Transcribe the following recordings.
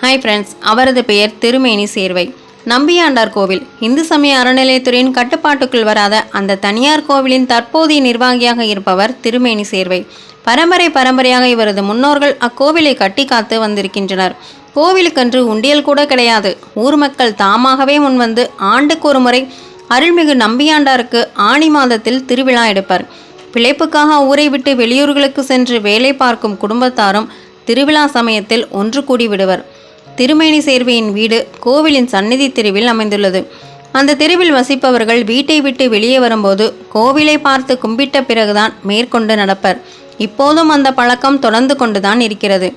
Hi friends அவரது பெயர் திருமேனி சேர்வை. நம்பியாண்டார் கோவில் இந்து சமய அறநிலையத்துறையின் கட்டுப்பாட்டுக்குள் வராத அந்த தனியார் கோவிலின் தற்போதைய நிர்வாகியாக இருப்பவர் திருமேனி சேர்வை. பரம்பரை பரம்பரையாக இவரது முன்னோர்கள் அக்கோவிலை கட்டி காத்து வந்திருக்கின்றனர். கோவிலுக்கன்று உண்டியல் கூட கிடையாது. ஊர் மக்கள் தாமாகவே முன்வந்து ஆண்டுக்கு ஒரு முறை அருள்மிகு நம்பியாண்டாருக்கு ஆணி மாதத்தில் திருவிழா எடுப்பர். பிழைப்புக்காக ஊரை விட்டு வெளியூர்களுக்கு சென்று வேலை பார்க்கும் குடும்பத்தாரும் திருவிழா சமயத்தில் ஒன்று கூடி விடுவர். திருமேனி சேர்வையின் வீடு கோவிலின் சந்நிதி தெருவில் அமைந்துள்ளது. அந்த தெருவில் வசிப்பவர்கள் வீட்டை விட்டு வெளியே வரும்போது கோவிலை பார்த்து கும்பிட்ட பிறகுதான் மேற்கொண்டு நடப்பர். இப்போதும் அந்த பழக்கம் தொடர்ந்து கொண்டுதான் இருக்கிறது.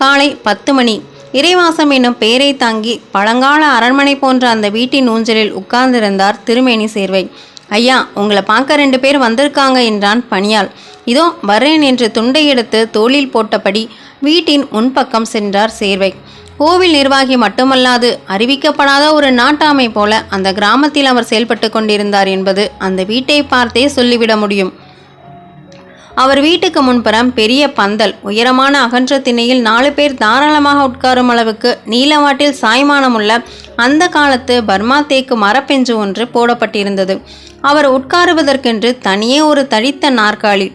காலை பத்து மணி. இறைவாசம் என்னும் பெயரை தாங்கி பழங்கால அரண்மனை போன்ற அந்த வீட்டின் ஊஞ்சலில் உட்கார்ந்திருந்தார் திருமேனி சேர்வை. ஐயா உங்களை பார்க்க ரெண்டு பேர் வந்திருக்காங்க என்றான் பணியாள். இதோ வரேன் என்று துண்டை எடுத்து தோளில் போட்டபடி வீட்டின் முன்பக்கம் சென்றார் சேர்வை. கோவில் நிர்வாகி மட்டுமல்லாது அறிவிக்கப்படாத ஒரு நாட்டாமை போல அந்த கிராமத்தில் அவர் செயல்பட்டு கொண்டிருந்தார் என்பது அந்த வீட்டை பார்த்தே சொல்லிவிட முடியும். அவர் வீட்டுக்கு முன்புறம் பெரிய பந்தல் உயரமான அகன்ற திணையில் நாலு பேர் தாராளமாக உட்காரும் அளவுக்கு நீலவாட்டில் சாய்மானமுள்ள அந்த காலத்து பர்மா தேக்கு மரப்பெஞ்சு ஒன்று போடப்பட்டிருந்தது. அவர் உட்காருவதற்கென்று தனியே ஒரு தடித்த நாற்காலி.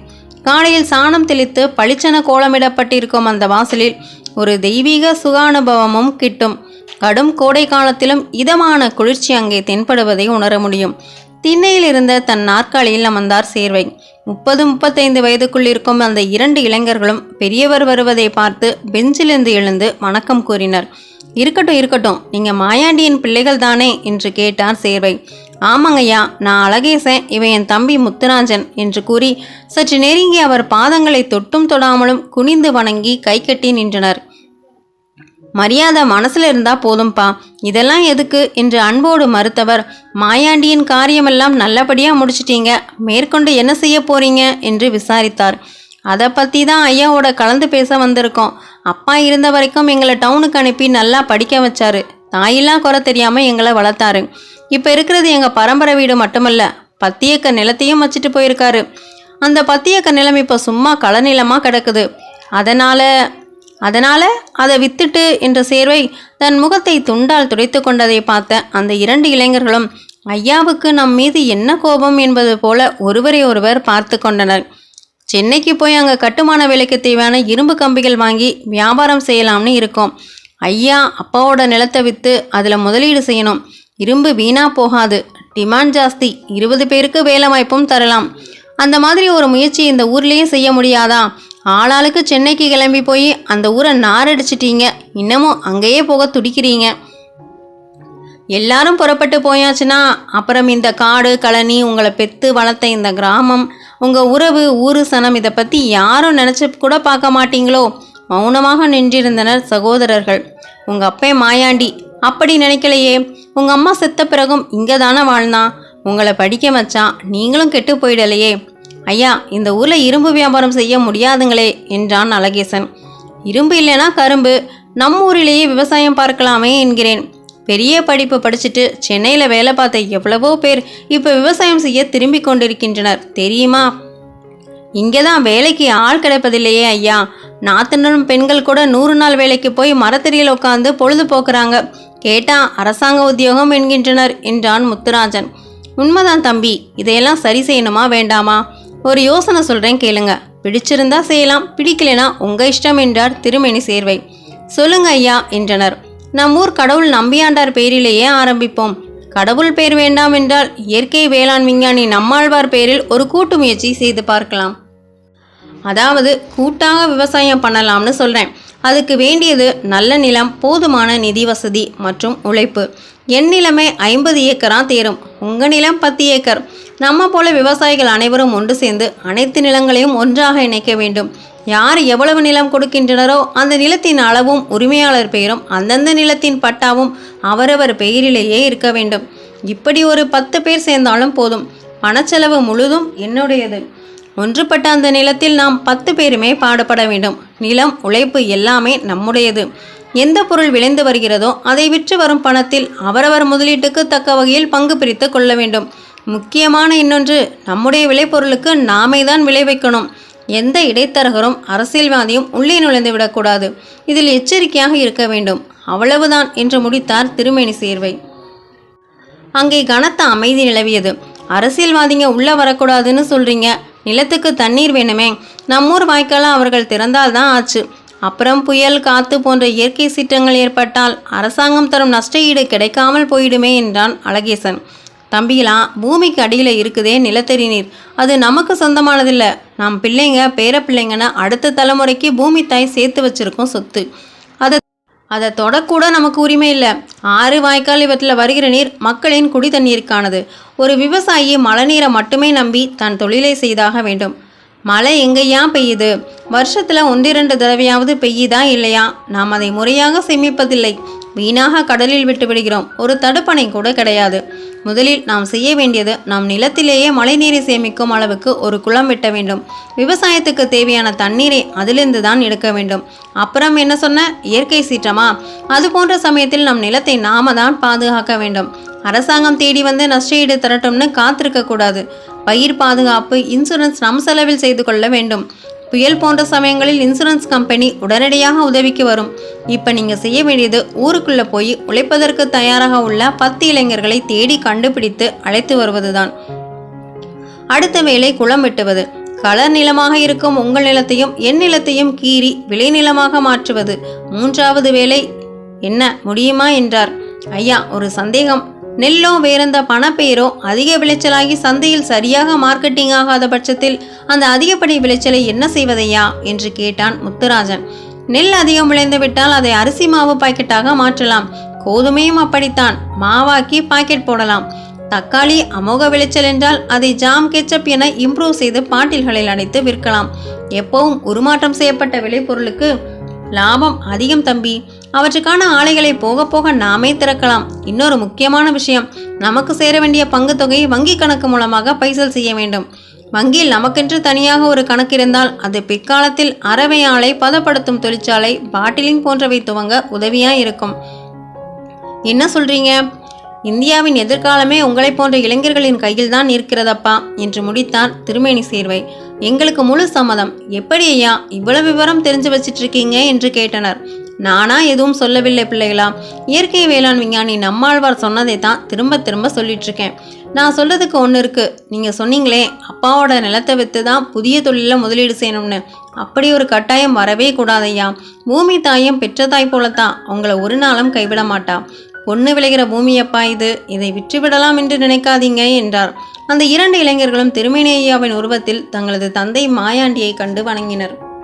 காலையில் சாணம் தெளித்து பளிச்சென கோலமிடப்பட்டிருக்கும் அந்த வாசலில் ஒரு தெய்வீக சுகானுபவமும் கிட்டும். கடும் கோடை காலத்திலும் இதமான குளிர்ச்சி அங்கே தென்படுவதை உணர முடியும். திண்ணையில் இருந்த தன் நாற்காலியில் அமர்ந்தார் சேர்வை. முப்பது முப்பத்தைந்து வயதுக்குள் இருக்கும் அந்த இரண்டு இளைஞர்களும் பெரியவர் வருவதை பார்த்து பெஞ்சிலிருந்து எழுந்து வணக்கம் கூறினர். இருக்கட்டும் இருக்கட்டும் நீங்க மாயாண்டியின் பிள்ளைகள் தானே என்று கேட்டார் சேர்வை. ஆமாங்கய்யா நான் அழகேசன் இவன் என் தம்பி முத்துராஜன் என்று கூறி சற்று நெருங்கி அவர் பாதங்களை தொட்டும் தொடாமலும் குனிந்து வணங்கி கை கட்டி நின்றனர். மரியாதை மனசுல இருந்தா போதும்பா. இதெல்லாம் எதுக்கு? என்று அன்போடு மறுத்தவர் மாயாண்டியின் காரியமெல்லாம் நல்லபடியா முடிச்சிட்டீங்க. மேற்கொண்டு என்ன செய்ய போறீங்க? என்று விசாரித்தார். அதை பற்றி தான் ஐயாவோட கலந்து பேச வந்திருக்கோம். அப்பா இருந்த வரைக்கும் எங்களை டவுனுக்கு அனுப்பி நல்லா படிக்க வச்சாரு. தாயெல்லாம் குறை தெரியாமல் எங்களை வளர்த்தாரு. இப்போ இருக்கிறது எங்கள் பரம்பரை வீடு மட்டுமல்ல பத்து ஏக்கர் நிலத்தையும் வச்சுட்டு போயிருக்காரு. அந்த பத்து ஏக்கர் நிலம் இப்போ சும்மா களநிலமாக கிடக்குது. அதனால் அதனால் அதை வித்துட்டு என்ற சேர்வை தன் முகத்தை துண்டால் துடைத்து கொண்டதை பார்த்த அந்த இரண்டு இளைஞர்களும் ஐயாவுக்கு நம் மீது என்ன கோபம்? என்பது போல ஒருவரை ஒருவர் பார்த்து கொண்டனர். சென்னைக்கு போய் அங்கே கட்டுமான வேலைக்கு தேவையான இரும்பு கம்பிகள் வாங்கி வியாபாரம் செய்யலாம்னு இருக்கோம். ஐயா அப்பாவோட நிலத்தை விற்று அதில் முதலீடு செய்யணும். இரும்பு வீணா போகாது. டிமாண்ட் ஜாஸ்தி. இருபது பேருக்கு வேலை வாய்ப்பும் தரலாம். அந்த மாதிரி ஒரு முயற்சி இந்த ஊர்லேயும் செய்ய முடியாதா? ஆளாளுக்கு சென்னைக்கு கிளம்பி போய் அந்த ஊரை நாரடிச்சிட்டீங்க. இன்னமும் அங்கேயே போக துடிக்கிறீங்க. எல்லாரும் புறப்பட்டு போயாச்சுன்னா அப்புறம் இந்த காடு கழனி உங்களை பெத்து வளர்த்த இந்த கிராமம் உங்கள் உறவு ஊரு சனம் இதை பற்றி யாரும் நினச்சி கூட பார்க்க மாட்டீங்களோ? மௌனமாக நின்றிருந்தனர் சகோதரர்கள். உங்கள் அப்பே மாயாண்டி. அப்படி நினைக்கலையே. உங்கள் அம்மா செத்த பிறகும் இங்கே தானே வாழ்ந்தான் உங்களை படிக்க வச்சான் நீங்களும் கெட்டு போயிடலையே. ஐயா இந்த ஊரில் இரும்பு வியாபாரம் செய்ய முடியாதுங்களே என்றான் அழகேசன். இரும்பு இல்லைனா கரும்பு. நம்ம ஊரிலேயே விவசாயம் பார்க்கலாமே என்கிறேன். பெரிய படிப்பு படிச்சுட்டு சென்னையில் வேலை பார்த்த எவ்வளவோ பேர் இப்போ விவசாயம் செய்ய திரும்பி கொண்டிருக்கின்றனர். தெரியுமா? இங்கே தான் வேலைக்கு ஆள் கிடைப்பதில்லையே ஐயா. நாத்தனரும் பெண்கள் கூட நூறு நாள் வேலைக்கு போய் மரத்தறியில் உட்காந்து பொழுது போக்குறாங்க கேட்டா அரசாங்க உத்தியோகம் என்கின்றனர் என்றான் முத்துராஜன். உண்மைதான் தம்பி இதையெல்லாம் சரி செய்யணுமா வேண்டாமா? ஒரு யோசனை சொல்கிறேன் கேளுங்க. பிடிச்சிருந்தா செய்யலாம் பிடிக்கலைனா உங்கள் இஷ்டம் என்றார் திருமணி சேர்வை. சொல்லுங்க ஐயா என்றனர். நம் ஊர் கடவுள் நம்பியாண்டார் பெயரிலேயே ஆரம்பிப்போம். கடவுள் பெயர் வேண்டாம் என்றால் இயற்கை வேளாண் விஞ்ஞானி நம்மாழ்வார் பெயரில் ஒரு கூட்டு முயற்சி செய்து பார்க்கலாம். அதாவது கூட்டாக விவசாயம் பண்ணலாம்னு சொல்கிறேன் அதுக்கு வேண்டியது நல்ல நிலம் போதுமான நிதி வசதி மற்றும் உழைப்பு. என் நிலமே ஐம்பது ஏக்கரா தேரும். உங்கள் நிலம் பத்து ஏக்கர். நம்ம போல விவசாயிகள் அனைவரும் ஒன்று சேர்ந்து அனைத்து நிலங்களையும் ஒன்றாக இணைக்க வேண்டும். யார் எவ்வளவு நிலம் கொடுக்கின்றனரோ அந்த நிலத்தின் அளவும் உரிமையாளர் பெயரும் அந்தந்த நிலத்தின் பட்டாவும் அவரவர் பெயரிலேயே இருக்க வேண்டும். இப்படி ஒரு பத்து பேர் சேர்ந்தாலும் போதும். பணச்செலவு முழுதும் என்னுடையது. ஒன்றுபட்ட அந்த நிலத்தில் நாம் பத்து பேருமே பாடுபட வேண்டும். நிலம் உழைப்பு எல்லாமே நம்முடையது. எந்த பொருள் விளைந்து வருகிறதோ அதை விற்று வரும் பணத்தில் அவரவர் முதலீட்டுக்கு தக்க வகையில் பங்கு பிரித்து கொள்ள வேண்டும். முக்கியமான இன்னொன்று நம்முடைய விளைபொருளுக்கு நாமே தான் விளை வைக்கணும். எந்த இடைத்தரகரும் அரசியல்வாதியும் உள்ளே நுழைந்து விடக்கூடாது. இதில் எச்சரிக்கையாக இருக்க வேண்டும். அவ்வளவுதான் என்று முடித்தார் திருமேனி சேர்வை. அங்கே கனத்த அமைதி நிலவியது. அரசியல்வாதிங்க உள்ளே வரக்கூடாதுன்னு சொல்கிறீங்க நிலத்துக்கு தண்ணீர் வேணுமே. நம்மூர் வாய்க்கால அவர்கள் திறந்தால்தான் ஆச்சு. அப்புறம் புயல் காத்து போன்ற இயற்கை சீற்றங்கள் ஏற்பட்டால் அரசாங்கம் தரும் நஷ்ட ஈடு கிடைக்காமல் போயிடுமே என்றான் அழகேசன். தம்பிகளா பூமிக்கு அடியில் இருக்குதே நிலத்தடி நீர். அது நமக்கு சொந்தமானதில்லை. நம் பிள்ளைங்க பேர பிள்ளைங்கன்னு அடுத்த தலைமுறைக்கு பூமி தாய் சேர்த்து வச்சிருக்கோம் சொத்து. அதை தொடக்கூட நமக்கு உரிமை இல்லை. ஆறு வாய்க்கால் இவற்றில் வருகிற நீர் மக்களின் குடி தண்ணீருக்கானது. ஒரு விவசாயி மழைநீரை மட்டுமே நம்பி தன் தொழிலை செய்தாக வேண்டும். மழை எங்கேயா பெய்யுது? வருஷத்தில் ஒன்றிரண்டு தடவையாவது பெய்யுதா இல்லையா? நாம் அதை முறையாக சேமிப்பதில்லை. வீணாக கடலில் விட்டு விடுகிறோம். ஒரு தடுப்பணை கூட கிடையாது. முதலில் நாம் செய்ய வேண்டியது நாம் நிலத்திலேயே மழைநீரை சேமிக்கும் அளவுக்கு ஒரு குளம் வெட்ட வேண்டும். விவசாயத்துக்கு தேவையான தண்ணீரை அதிலிருந்து தான் எடுக்க வேண்டும். அப்புறம் என்ன சொன்ன? இயற்கை சீற்றமா? அது போன்ற சமயத்தில் நம் நிலத்தை நாம தான் பாதுகாக்க வேண்டும். அரசாங்கம் தேடி வந்து நஷ்டஈடு தரட்டும்னு காத்திருக்க கூடாது. பயிர் பாதுகாப்பு இன்சூரன்ஸ் நம் செலவில் செய்து கொள்ள வேண்டும். புயல் போன்ற சமயங்களில் இன்சூரன்ஸ் கம்பெனி உடனடியாக உதவிக்கு வரும். இப்போ நீங்கள் செய்ய வேண்டியது ஊருக்குள்ளே போய் உழைப்பதற்கு தயாராக உள்ள பத்து இளைஞர்களை தேடி கண்டுபிடித்து அழைத்து வருவதுதான். அடுத்த வேலை குளம் வெட்டுவது. கலர் நிலமாக இருக்கும் உங்கள் நிலத்தையும் என் நிலத்தையும் கீறி விளைநிலமாக மாற்றுவது. மூன்றாவது வேலை என்ன முடியுமா என்றார். ஐயா ஒரு சந்தேகம். நெல்லோ வேறெந்த பணப்பெயரோ அதிக விளைச்சலாகி சந்தையில் சரியாக மார்க்கெட்டிங் ஆகாத பட்சத்தில் அந்த அதிகப்படி விளைச்சலை என்ன செய்வதையா? என்று கேட்டான் முத்துராஜன். நெல் அதிகம் விளைந்து விட்டால் அதை அரிசி மாவு பாக்கெட்டாக மாற்றலாம். கோதுமையும் அப்படித்தான். மாவாக்கி பாக்கெட் போடலாம். தக்காளி அமோக விளைச்சல் என்றால் அதை ஜாம் கெச்சப் என இம்ப்ரூவ் செய்து பாட்டில்களில் அடைத்து விற்கலாம். எப்பவும் உருமாற்றம் செய்யப்பட்ட விளைபொருளுக்கு லாபம் அதிகம் தம்பி. அவற்றுக்கான ஆலைகளை போக போக நாமே திறக்கலாம். இன்னொரு முக்கியமான விஷயம் நமக்கு சேர வேண்டிய பங்கு தொகையை வங்கி கணக்கு மூலமாக பைசல் செய்ய வேண்டும். வங்கியில் நமக்கென்று தனியாக ஒரு கணக்கு இருந்தால் அது பிற்காலத்தில் அறவை ஆலை பதப்படுத்தும் தொழிற்சாலை பாட்டிலிங் போன்றவை துவங்க உதவியாக இருக்கும். என்ன சொல்றீங்க? இந்தியாவின் எதிர்காலமே உங்களை போன்ற இளைஞர்களின் கையில் தான் இருக்கிறதப்பா என்று முடித்தார் திருமேனி சேர்வை. எங்களுக்கு முழு சம்மதம். எப்படி ஐயா இவ்வளவு விவரம் தெரிஞ்சு வச்சிட்டு இருக்கீங்க என்று கேட்டனர். நானா எதுவும் சொல்லவில்லை பிள்ளைகளா? இயற்கை வேளாண் விஞ்ஞானி நம்மாழ்வார் சொன்னதை தான் திரும்ப திரும்ப சொல்லிட்டு இருக்கேன் நான் சொல்றதுக்கு ஒன்று இருக்கு. நீங்க சொன்னீங்களே அப்பாவோட நிலத்தை வித்து தான் புதிய தொழிலில் முதலீடு செய்யணும்னு. அப்படி ஒரு கட்டாயம் வரவே கூடாதையா? பூமி தாயும் பெற்ற தாய் போலத்தான். உங்களை ஒரு நாளும் கைவிட மாட்டா. பொண்ணு விளைகிற பூமியப்பா இது. இதை விற்றுவிடலாம் என்று நினைக்காதீங்க என்றார். அந்த இரண்டு இளைஞர்களும் திருமேனேயாவின் உருவத்தில் தங்களது தந்தை மாயாண்டியை கண்டு வணங்கினர்.